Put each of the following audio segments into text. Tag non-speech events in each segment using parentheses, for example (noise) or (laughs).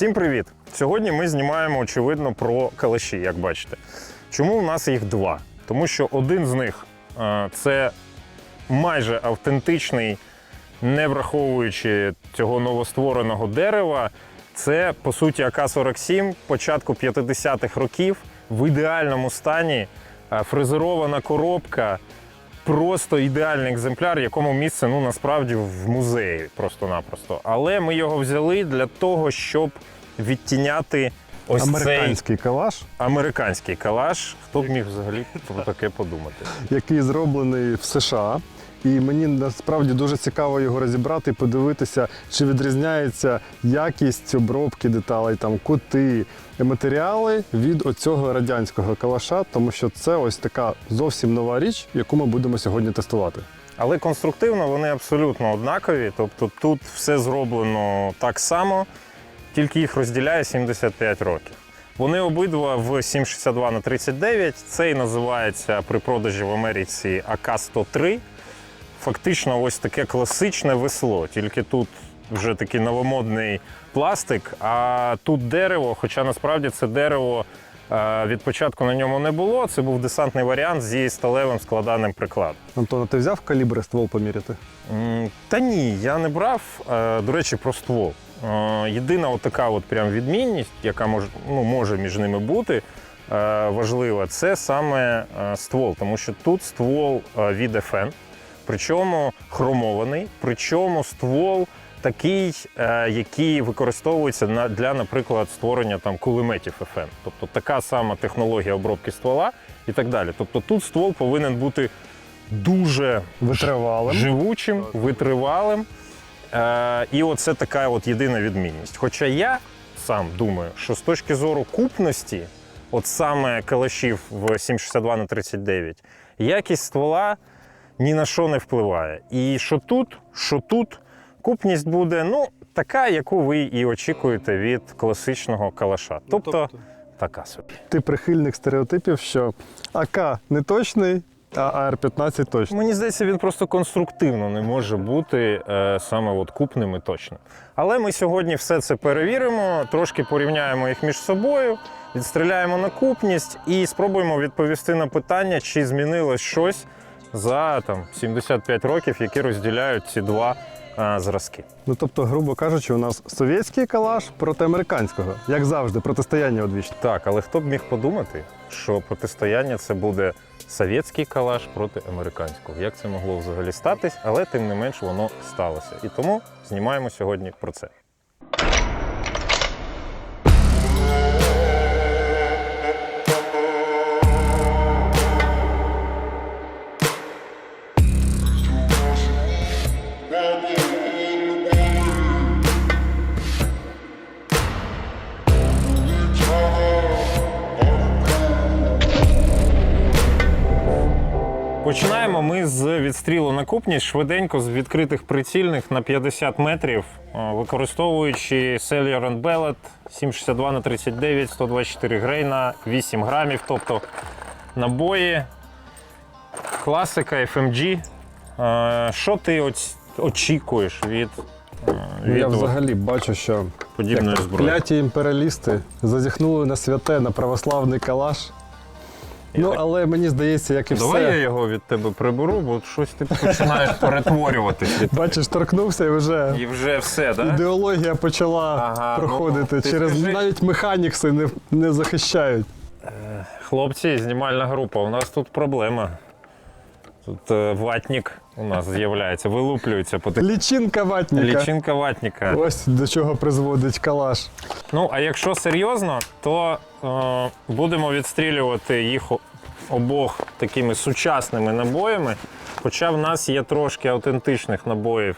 Всім привіт! Сьогодні ми знімаємо, очевидно, про калаші, як бачите. Чому у нас їх два? Тому що один з них е, це майже автентичний, не враховуючи цього новоствореного дерева. Це, по суті, АК-47 початку 50-х років в ідеальному стані, е, фрезерована коробка, просто ідеальний екземпляр, якому місце ну насправді в музеї просто-напросто. Але ми його взяли для того, щоб відтіняти ось цей Американський калаш, американський калаш. Хто б міг взагалі про таке подумати? який зроблений в США. І мені насправді дуже цікаво його розібрати і подивитися, чи відрізняється якість обробки деталей, там кути, матеріали від оцього радянського калаша, тому що це ось така зовсім нова річ, яку ми будемо сьогодні тестувати. Але конструктивно вони абсолютно однакові. Тобто тут все зроблено так само, тільки їх розділяє 75 років. Вони обидва в 7,62 на 39. Цей називається при продажі в Америці АК-103. Фактично, ось таке класичне весло, тільки тут вже такий новомодний пластик, а тут дерево, хоча насправді це дерево е, від початку на ньому не було. Це був десантний варіант зі сталевим складаним прикладом. Антон, а ти взяв калібри ствол поміряти? Та ні, я не брав. Е, До речі, про ствол. Е, Єдина от така от прям відмінність, яка може, ну, може між ними бути важлива, це саме ствол, тому що тут ствол від FN, причому хромований, причому ствол такий, е, який використовується на- для, наприклад, створення там кулеметів FN. Тобто така сама технологія обробки ствола і так далі. Тобто тут ствол повинен бути дуже Витривалим. живучим, витривалим. Е, і оце така от єдина відмінність. Хоча я сам думаю, що з точки зору купності, от саме калашів в 7,62 на 39, якість ствола ні на що не впливає. І що тут, що тут, купність буде ну, така, яку ви і очікуєте від класичного калаша. Тобто, така собі. Ти прихильник стереотипів, що АК не точний, а АР-15 точний. Мені здається, він просто конструктивно не може бути е, саме от купним і точним. Але ми сьогодні все це перевіримо, трошки порівняємо їх між собою, відстріляємо на купність і спробуємо відповісти на питання, чи змінилось щось за там 75 років, які розділяють ці два е, зразки. Ну тобто, грубо кажучи, у нас совєтський калаш проти американського, як завжди, протистояння одвічне. Так, але хто б міг подумати, що протистояння це буде совєтський калаш проти американського. Як це могло взагалі статись, але тим не менш воно сталося. І тому знімаємо сьогодні про це. З відстрілу на купність швиденько з відкритих прицільних на 50 метрів, е, використовуючи Cellular Bellet 762 на 39, 124 грейна, 8 грамів, тобто набої, класика FMG. Е, Що ти очікуєш від, е, Ну, від Я взагалі бачу, що як зброї? кляті імперіалісти зазіхнули на святе, на православний калаш. Ну, але мені здається, як і Давай я його від тебе приберу, бо щось ти починаєш перетворюватися. Бачиш, торкнувся і вже І вже все, так? ідеологія почала Ага, проходити. ну, ти Через скажи. навіть механікси не, не захищають. Хлопці, знімальна група, у нас тут проблема. Тут е, ватник у нас з'являється, вилуплюється по такій Лічинка ватніка. лічинка ватника. Ось до чого призводить калаш. Ну, а якщо серйозно, то е, будемо відстрілювати їх обох такими сучасними набоями. Хоча в нас є трошки автентичних набоїв,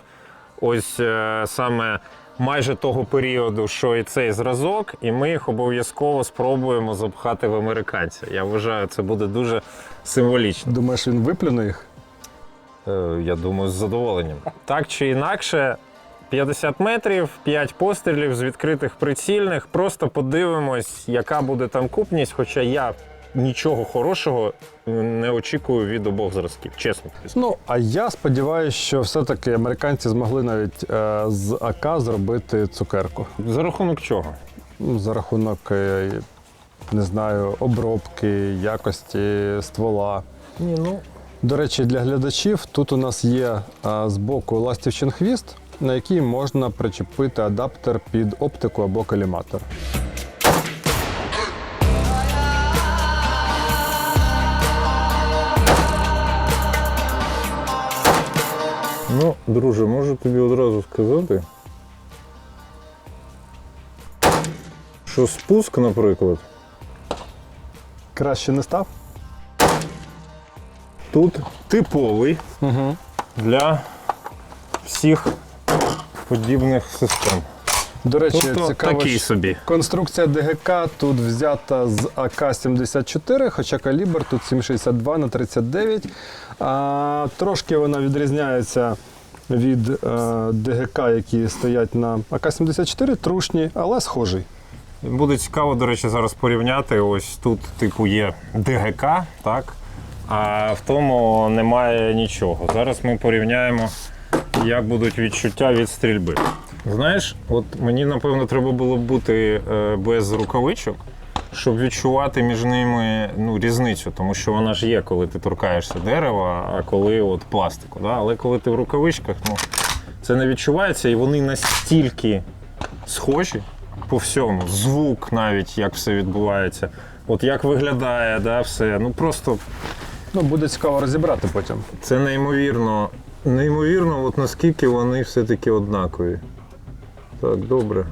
ось е, саме майже того періоду, що і цей зразок, і ми їх обов'язково спробуємо запхати в американця. Я вважаю, це буде дуже символічно. Думаєш, він виплюне їх? Е, Я думаю, з задоволенням. Так чи інакше, 50 метрів, 5 пострілів з відкритих прицільних. Просто подивимось, яка буде там купність. Хоча я нічого хорошого не очікую від обох зразків, чесно. Ну, а я сподіваюся, що все-таки американці змогли навіть е, з АК зробити цукерку. За рахунок чого? Ну, За рахунок, е, не знаю, обробки, якості ствола. Ні, ну До речі, для глядачів тут у нас є а, збоку ластівчин хвіст, на який можна причепити адаптер під оптику або коліматор. Ну, друже, можу тобі одразу сказати, що спуск, наприклад, Краще не став? тут типовий Угу. для всіх подібних систем. До речі, Тобто цікаво, такий собі. конструкція ДГК тут взята з АК-74, хоча калібр тут 7,62 на 39. А, трошки вона відрізняється від е, ДГК, які стоять на АК-74, трушні, але схожий. Буде цікаво, до речі, зараз порівняти. Ось тут, типу, є ДГК, так? А в тому немає нічого. Зараз ми порівняємо, як будуть відчуття від стрільби. Знаєш, от мені напевно треба було бути е, без рукавичок, щоб відчувати між ними ну, різницю, тому що вона ж є, коли ти торкаєшся дерева, а коли от пластику. Да? Але коли ти в рукавичках, ну, це не відчувається, і вони настільки схожі по всьому. Звук навіть, як все відбувається. От як виглядає, да, все. Ну просто Ну, буде цікаво розібрати потім. це неймовірно. Неймовірно, от наскільки вони все-таки однакові. Так, добре.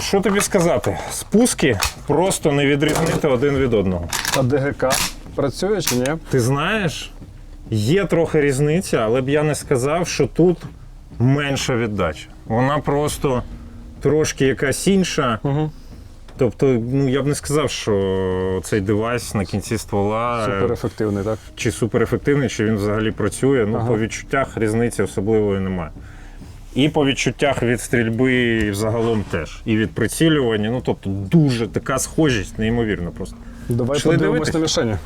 Що тобі сказати? Спуски просто не відрізнити один від одного. А ДГК працює чи ні? Ти знаєш, є трохи різниця, але б я не сказав, що тут менша віддача. Вона просто трошки якась інша. Угу. Тобто, ну я б не сказав, що цей девайс на кінці ствола е, Супер ефективний, так? чи суперефективний, чи він взагалі працює. Ну, Ага. по відчуттях різниці особливої немає. І по відчуттях від стрільби взагалом теж. І від прицілювання. Ну, тобто, дуже така схожість, неймовірна просто. Давай подивимось на мішені.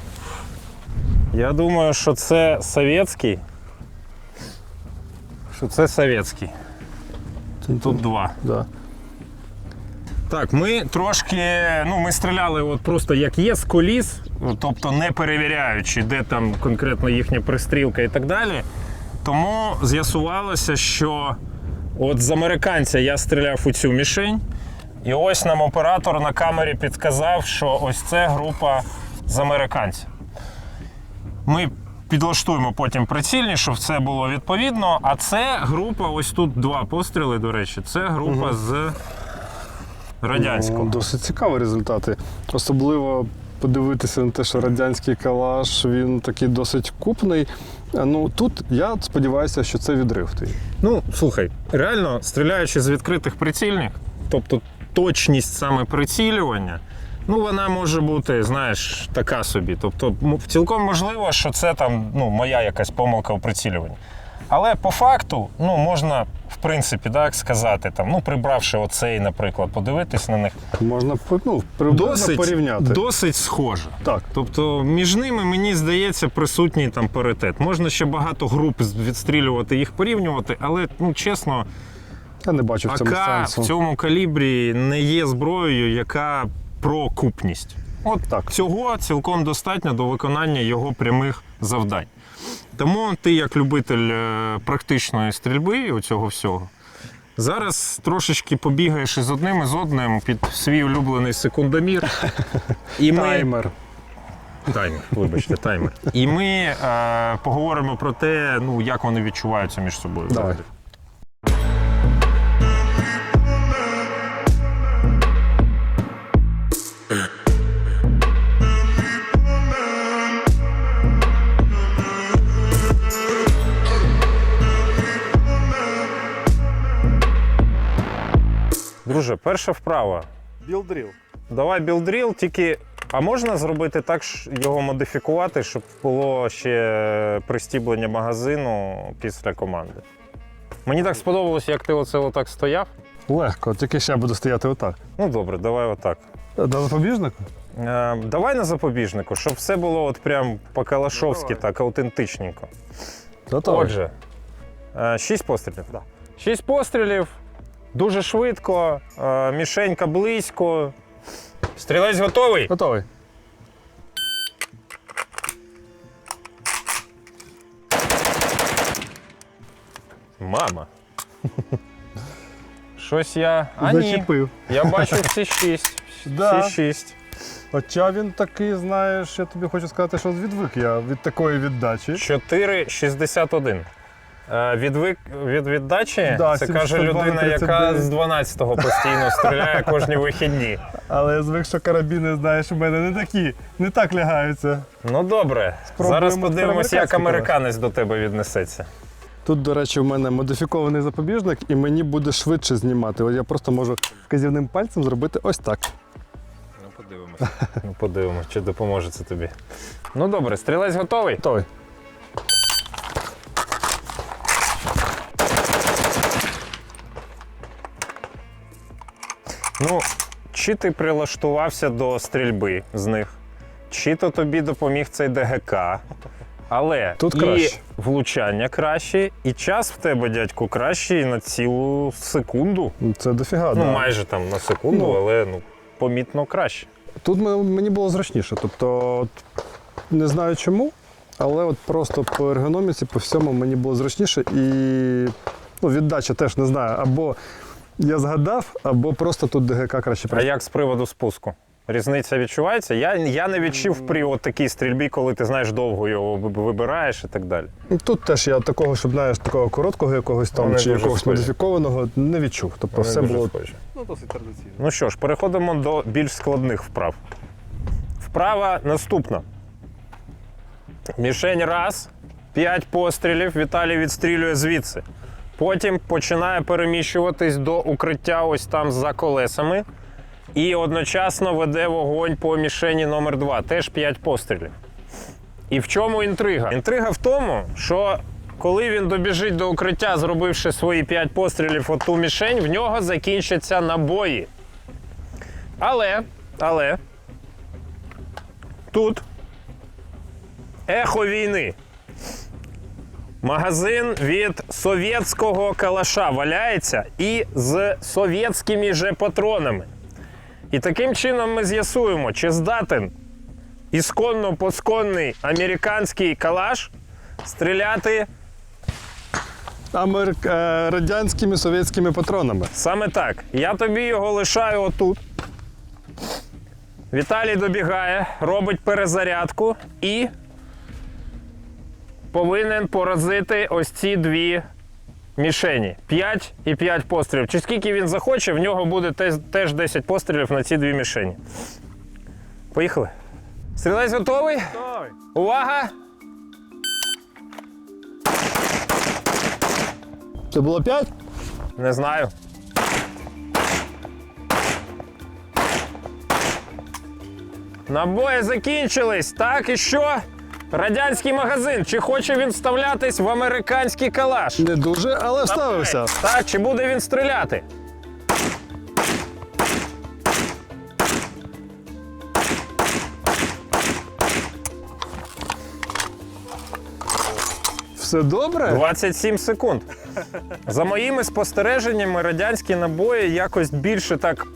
Я думаю, що це совєтський. Що це совєтський. Тут два. Да. Так, ми трошки, ну ми стріляли от просто як є з коліс, тобто не перевіряючи, де там конкретно їхня пристрілка і так далі. Тому з'ясувалося, що от з американця я стріляв у цю мішень, і ось нам оператор на камері підказав, що ось це група з американця. Ми підлаштуємо потім прицільні, щоб це було відповідно. А це група, ось тут два постріли, до речі, це група з радянського. Ну, Досить цікаві результати. Особливо подивитися на те, що радянський калаш він такий досить купний. Ну тут я сподіваюся, що це відрив. твій. Ну, слухай, реально, стріляючи з відкритих прицільних, тобто точність саме прицілювання, ну вона може бути, знаєш, така собі. Тобто, цілком можливо, що це там ну, моя якась помилка у прицілюванні. Але по факту, ну, можна, в принципі, так сказати, там, ну, прибравши оцей, наприклад, подивитись на них, Можна ну, досить, порівняти. досить схоже. Так, Тобто між ними, мені здається, присутній там паритет. Можна ще багато груп відстрілювати, їх порівнювати, але ну чесно, я не бачу в цьому АК сенсу. в цьому калібрі не є зброєю, яка про купність. От Так. цього цілком достатньо до виконання його прямих завдань. Тому ти, як любитель е, практичної стрільби у цього всього, зараз трошечки побігаєш із одним і з одним під свій улюблений секундомір. (laughs) І ми... Таймер. Таймер, вибачте, таймер. І ми е, поговоримо про те, ну як вони відчуваються між собою. Давай. Друже, перша вправа. Білдріл. Давай білдріл, тільки А можна зробити так, його модифікувати, щоб було ще пристіблення магазину після команди. Мені так сподобалось, як ти оце отак стояв. Легко, тільки ще буду стояти отак. Ну добре, давай отак. На запобіжнику? Е, давай на запобіжнику, щоб все було от прям по-калашовськи, так аутентичненько. Готовий. Отже, е, шість пострілів. Да. Шість пострілів, дуже швидко, е, мішенька близько. Стрілець готовий. Готовий. Мама. Щось я. А ні. Зачепив. Я бачу всі шість. (laughs) Да. Всі шість. Хоча він такий, знаєш, я тобі хочу сказати, що відвик я від такої віддачі. 4,61. Е, Відвик від віддачі, Да, це каже 72, людина, яка 39. з 12-го постійно стріляє (laughs) кожні вихідні. Але я звик, що карабіни, знаєш, у мене не такі, не так лягаються. Ну добре, Спробуємо зараз подивимося, як американець до тебе віднесеться. Тут, до речі, у мене модифікований запобіжник, і мені буде швидше знімати. От я просто можу вказівним пальцем зробити ось так. Ну, подивимося. (laughs) Ну, подивимося, чи допоможе це тобі. Ну добре, стрілець готовий. Готовий. Ну, чи ти прилаштувався до стрільби з них, чи то тобі допоміг цей ДГК. Але Тут і краще. влучання краще, і час в тебе, дядьку, кращий на цілу секунду. Це дофіга. Ну, да. майже там на секунду, Ну. але ну, помітно краще. Тут ме- мені було зручніше. Тобто, от, не знаю чому, але от просто по ергономіці, по всьому мені було зручніше. І ну, віддача теж не знаю. Або я згадав, або просто тут ДГК краще А працює. як з приводу спуску? Різниця відчувається? Я, я не відчув при от такій стрільбі, коли ти знаєш довго його вибираєш і так далі. Ну, Тут теж я такого, щоб знаєш, такого короткого якогось там Вони чи якогось схожі. модифікованого не відчув. Тобто Вони все було схожі. ну, досить традиційно. Ну що ж, переходимо до більш складних вправ. Вправа наступна. Мішень раз, п'ять пострілів. Віталій відстрілює звідси. Потім починає переміщуватись до укриття ось там за колесами. І одночасно веде вогонь по мішені номер 2 теж 5 пострілів. І в чому інтрига? Інтрига в тому, що коли він добіжить до укриття, зробивши свої 5 пострілів в ту мішень, в нього закінчаться набої. Але, але тут ехо війни. Магазин від совєтського калаша валяється і з совєтськими же патронами. І таким чином ми з'ясуємо, чи здатен ісконно посконний американський калаш стріляти Америк... е, радянськими совєтськими патронами. Саме так. Я тобі його лишаю отут. Віталій добігає, робить перезарядку і повинен поразити ось ці дві мішені. 5 і 5 пострілів. Чи скільки він захоче, в нього буде теж, теж 10 пострілів на ці дві мішені. Поїхали. Стрілець готовий? Увага! Це було п'ять? Не знаю. Набої закінчились. Так і що? Радянський магазин. Чи хоче він вставлятись в американський калаш? Не дуже, але вставився. Так, чи буде він стріляти? Все добре? 27 секунд. За моїми спостереженнями, радянські набої якось більше так.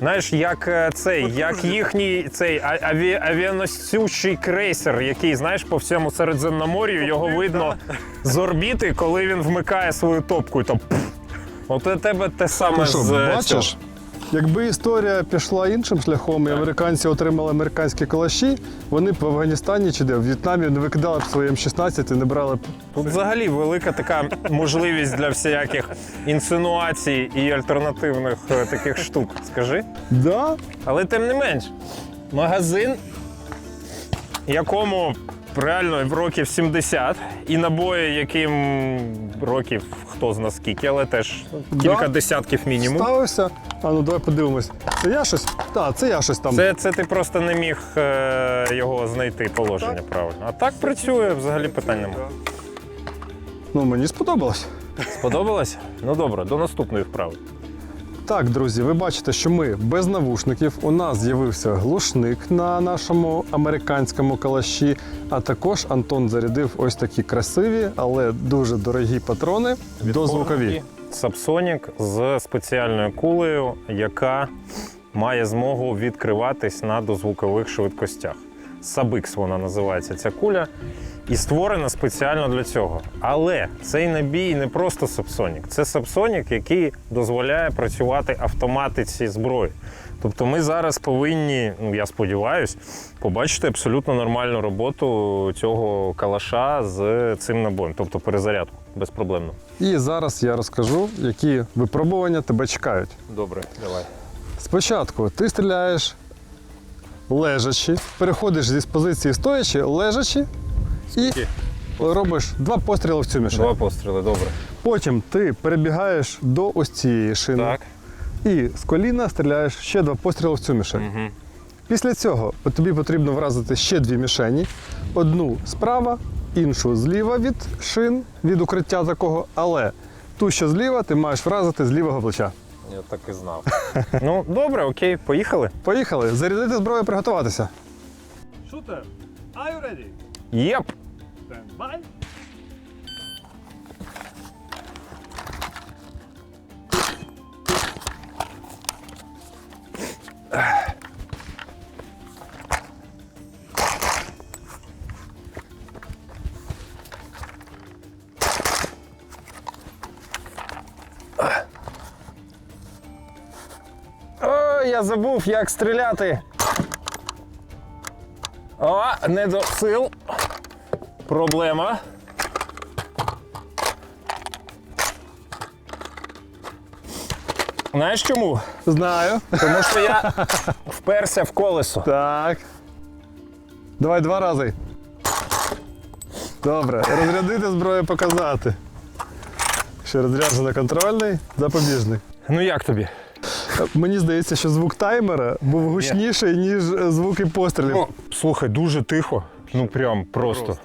Знаєш, як е, цей, як їхній цей аві, авіаносючий крейсер, який, знаєш, по всьому Середземномор'ю його видно з орбіти, коли він вмикає свою топку. І то пф. От у тебе те саме Ну що, з е, бачиш? Якби історія пішла іншим шляхом, і американці отримали американські калаші, вони б в Афганістані чи де в В'єтнамі не викидали б свої М16 і не брали б. Тут взагалі велика така можливість для всяких інсинуацій і альтернативних е, таких штук. Скажи. Да? Але тим не менш, магазин, якому реально в років 70, і набої, яким років хто зна скільки, але теж кілька Да. десятків мінімум. Ставився. А ну давай подивимось. Це я щось? Так, це я щось там. Це, це ти просто не міг е, його знайти положення правильно. А так працює, взагалі питань немає. Ну, мені сподобалось. Сподобалось? Ну добре, до наступної вправи. Так, друзі, ви бачите, що ми без навушників. У нас з'явився глушник на нашому американському калаші. А також Антон зарядив ось такі красиві, але дуже дорогі патрони дозвукові. Сапсонік з спеціальною кулею, яка має змогу відкриватись на дозвукових швидкостях. Сабикс вона називається ця куля. І створена спеціально для цього. Але цей набій не просто сапсонік, це сапсонік, який дозволяє працювати автоматиці зброї. Тобто ми зараз повинні, ну я сподіваюся, побачити абсолютно нормальну роботу цього калаша з цим набоєм, тобто перезарядку безпроблемно. І зараз я розкажу, які випробування тебе чекають. Добре, давай. Спочатку ти стріляєш лежачи, переходиш зі позиції стоячи, лежачи і робиш два постріли в цю мішень. Два постріли, добре. Потім ти перебігаєш до ось цієї шини Так. і з коліна стріляєш ще два постріли в цю мішень. Угу. Після цього тобі потрібно вразити ще дві мішені: одну справа, іншу зліва від шин, від укриття такого, але ту, що зліва, ти маєш вразити з лівого плеча. Я так і знав. (laughs) ну, добре, окей, поїхали. Поїхали, зарядити зброю, приготуватися. Shooter, are you ready? Єп! О, я забув, як стріляти. О, не до сил. Проблема. Знаєш чому? Знаю. Тому що я (laughs) вперся в колесо. Так. Давай два рази. Добре, розрядити зброю показати. Ще розряджено контрольний, запобіжний. Ну як тобі? Мені здається, що звук таймера був гучніший, ніж е, звуки пострілів. Ну, слухай, дуже тихо. Ну прям просто.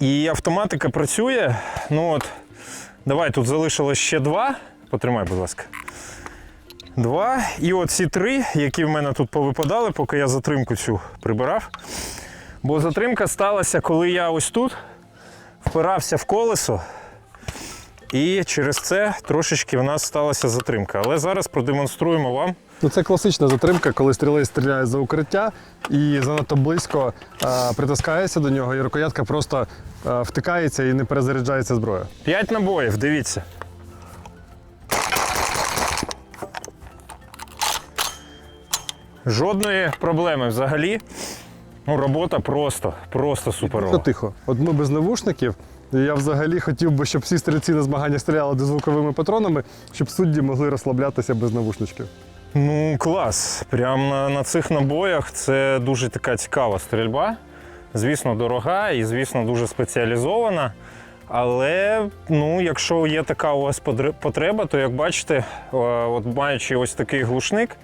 І автоматика працює. Ну от, давай тут залишилось ще два. Потримай, будь ласка. Два. І от ці три, які в мене тут повипадали, поки я затримку цю прибирав. Бо затримка сталася, коли я ось тут впирався в колесо. І через це трошечки в нас сталася затримка. Але зараз продемонструємо вам. Ну, це класична затримка, коли стрілець стріляє за укриття і занадто близько е, притискається до нього, і рукоятка просто е, втикається і не перезаряджається зброя. П'ять набоїв, дивіться. Жодної проблеми взагалі. Ну, робота просто, просто суперова. тихо. От ми без навушників. і Я взагалі хотів би, щоб всі стрільці на змагання стріляли дозвуковими патронами, щоб судді могли розслаблятися без навушничків. Ну, клас. Прямо на, на цих набоях це дуже така цікава стрільба. Звісно, дорога і, звісно, дуже спеціалізована. Але ну, якщо є така у вас потреба, то як бачите, е, от маючи ось такий глушник,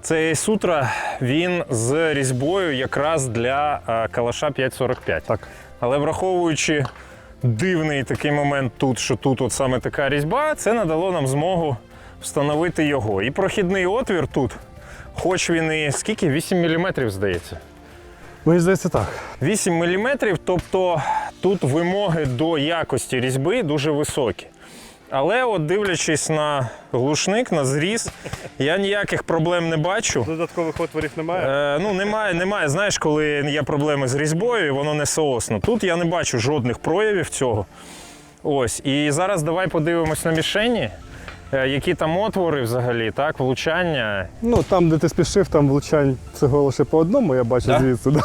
цей сутра він з різьбою якраз для е, калаша 545. Так. Але враховуючи дивний такий момент тут, що тут от саме така різьба, це надало нам змогу встановити його. І прохідний отвір тут, хоч він і скільки? 8 мм, здається. Мені здається, так. 8 мм, тобто тут вимоги до якості різьби дуже високі. Але от дивлячись на глушник, на зріз, я ніяких проблем не бачу. Додаткових отворів немає. Е, ну, немає, немає. Знаєш, коли є проблеми з різьбою, і воно не соосно. Тут я не бачу жодних проявів цього. Ось. І зараз давай подивимось на мішені, які там отвори взагалі, так, влучання. Ну, там, де ти спішив, там влучань всього лише по одному, я бачу Да? звідси. да.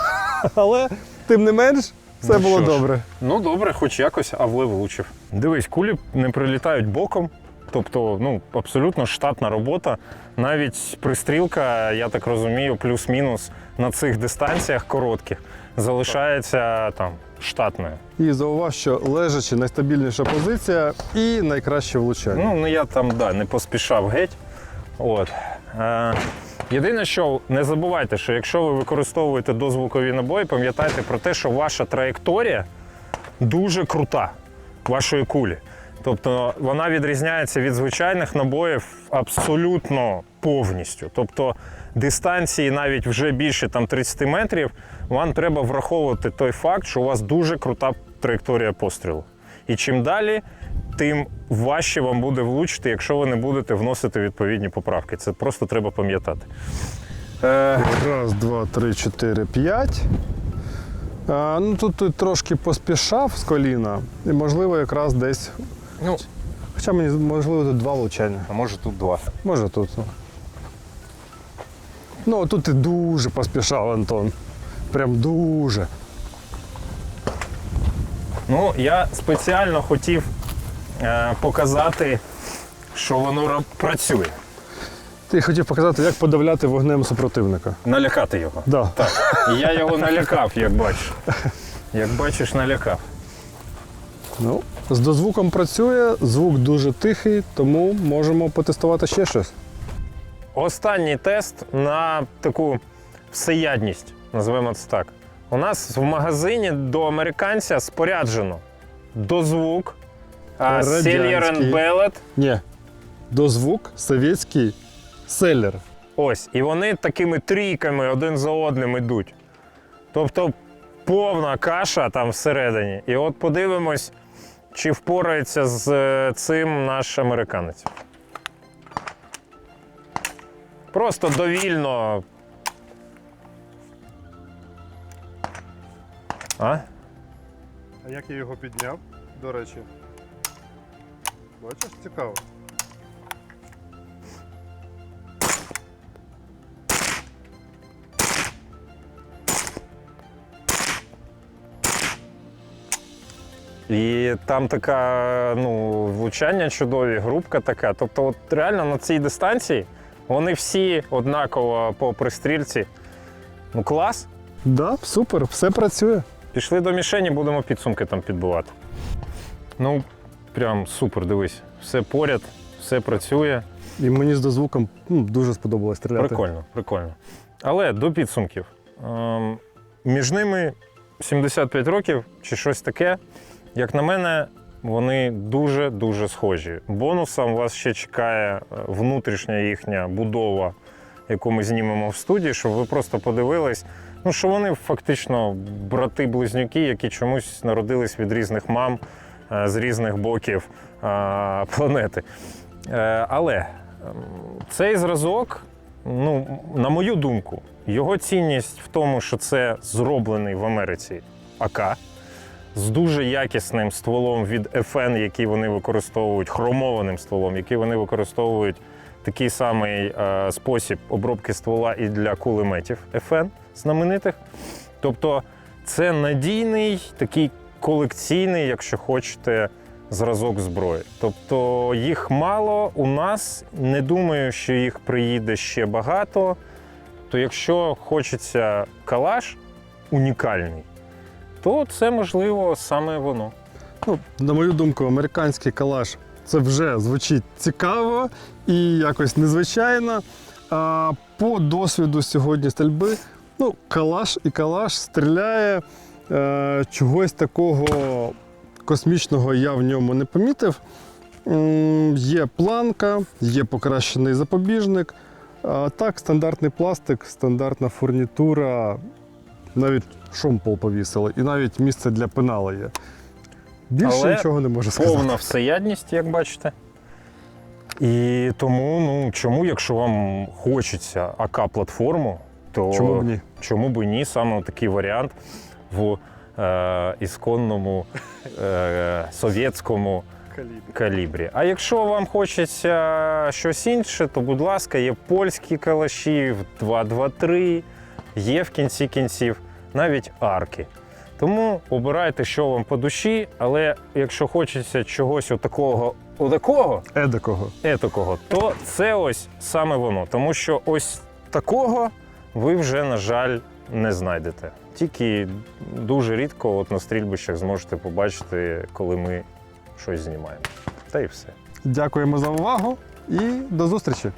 Але тим не менш, все Ну, було ж. добре. Ну, добре, хоч якось, а влучив. Дивись, кулі не прилітають боком. Тобто, ну, абсолютно штатна робота. Навіть пристрілка, я так розумію, плюс-мінус на цих дистанціях коротких залишається там штатною. І зауваж, що лежачи найстабільніша позиція і найкраще влучання. Ну, ну я там да, не поспішав геть. От. Е, єдине, що не забувайте, що якщо ви використовуєте дозвукові набої, пам'ятайте про те, що ваша траєкторія дуже крута вашої кулі. Тобто вона відрізняється від звичайних набоїв абсолютно повністю. Тобто дистанції навіть вже більше там, 30 метрів, вам треба враховувати той факт, що у вас дуже крута траєкторія пострілу. І чим далі, тим важче вам буде влучити, якщо ви не будете вносити відповідні поправки. Це просто треба пам'ятати. Е, Раз, два, три, чотири, п'ять. А, ну, тут, тут трошки поспішав з коліна, і можливо якраз десь. ну, Хоча мені можливо тут два влучання. а може тут два. Може тут. ну. Ну, тут ти дуже поспішав, Антон. Прям дуже. Ну, я спеціально хотів е, показати, що воно працює. Ти хотів показати, як подавляти вогнем супротивника. Налякати його. Да. І я його налякав, як бачиш. Як бачиш, налякав. Ну, з дозвуком працює, звук дуже тихий, тому можемо потестувати ще щось. Останній тест на таку всеядність, називаємо це так. У нас в магазині до американця споряджено дозвук, Радянський. Bellet. Ні. Дозвук совєтський селлер. Ось, і вони такими трійками один за одним йдуть. Тобто повна каша там всередині. І от подивимось, чи впорається з е, цим наш американець. Просто довільно. А? А як я його підняв, до речі? Бачиш, цікаво. І там така, ну, влучання чудові, групка така. Тобто, от реально на цій дистанції вони всі однаково по пристрільці. Ну, клас. Да, супер, все працює. Пішли до мішені, будемо підсумки там підбивати. Ну, прям супер, дивись. Все поряд, все працює. І мені з дозвуком ну, дуже сподобалось стріляти. Прикольно, прикольно. Але до підсумків. Ем, між ними 75 років чи щось таке. Як на мене, вони дуже-дуже схожі. Бонусом вас ще чекає е, внутрішня їхня будова, яку ми знімемо в студії, щоб ви просто подивились. Ну, що вони фактично брати-близнюки, які чомусь народились від різних мам е, з різних боків е, планети. Е, Але ем, цей зразок, ну, на мою думку, його цінність в тому, що це зроблений в Америці АК з дуже якісним стволом від FN, який вони використовують, хромованим стволом, який вони використовують такий самий спосіб обробки ствола і для кулеметів FN знаменитих. Тобто це надійний такий колекційний, якщо хочете, зразок зброї. Тобто їх мало у нас. Не думаю, що їх приїде ще багато. То якщо хочеться калаш унікальний, то це можливо саме воно. Ну, на мою думку, американський калаш це вже звучить цікаво і якось незвичайно. А по досвіду сьогодні стрільби, ну, калаш і калаш стріляє е, чогось такого космічного я в ньому не помітив. Є планка, є покращений запобіжник. А так, стандартний пластик, стандартна фурнітура, навіть шомпол повісили, і навіть місце для пенала є. Більше Але нічого не можу сказати. Повна всеядність, як бачите. І тому, ну чому, якщо вам хочеться АК-платформу, то Чому б ні? чому б ні, саме такий варіант в е, ісконному е, совєтському Калібр. калібрі. А якщо вам хочеться щось інше, то, будь ласка, є польські калаші в 223, є в кінці кінців навіть арки. Тому обирайте, що вам по душі, але якщо хочеться чогось отакого, отакого, Едакого. етакого, то це ось саме воно. Тому що ось такого ви вже, на жаль, не знайдете. Тільки дуже рідко от на стрільбищах зможете побачити, коли ми щось знімаємо. Та й все. Дякуємо за увагу і до зустрічі!